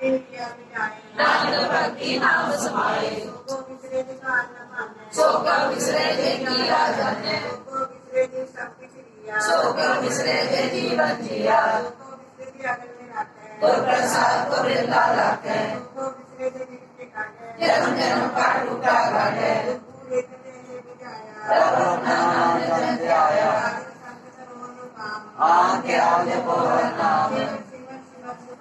ਆਪੇ ਵਿਦਿਆ ਵਿਚਾਰੇ ਨਾਨਕ ਭਗਤੀ ਨਾਮ ਸਮਾਏ ਸੋਗੋ ਵਿਸਰੇ ਦੇ ਕਾਲ ਨ ਮਾਨੈ ਸੋਗਾ ਵਿਸਰੇ ਦੇ ਕੀਆ ਜਾਣੈ ਸੋਗੋ ਵਿਸਰੇ ਦੇ ਸਭ ਕਿਛ ਰੀਆ ਸੋਗਾ ਵਿਸਰੇ ਦੇ ਜੀਵਨ ਜੀਆ ਸੋਗੋ ਵਿਸਰੇ ਦੇ ਅਗਲ ਮੇ ਰੱਖੈ ਗੁਰ ਪ੍ਰਸਾਦ ਕੋ ਬਿਰਲਾ ਲਾਖੈ ਸੋਗੋ ਵਿਸਰੇ ਦੇ ਵਿਚ ਕਾਢੈ ਜਨਮ ਜਨਮ ਕਾ ਟੂਟਾ ਗਾਢੈ ਗੁਰੂ ਇੱਕ ਤੇ ਇਹ ਵਿਚਾਇਆ ਪ੍ਰਭੂ ਨਾਮ ਜਨ ਧਿਆਇਆ ਸਾਧ ਸੰਗਤ ਸਰੋਵਰ ਨੂੰ ਕਾਮ ਆਪ ਕੇ ਆਪ ਜਪੋ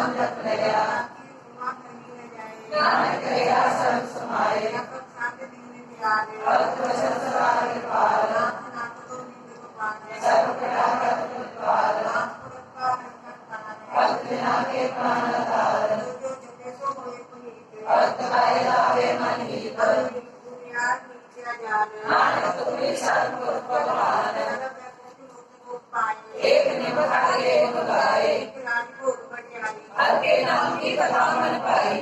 नाम जप लया नानक या सब समाए भक्त वचन सदा कृपाल सर्व कला का कृपाल भक्त ना के प्राण तार भक्त भाई। लावे मन ही पर नानक तुम्हें सर्व भगवान एक निभाए भगाए नाम की कथा मन पाई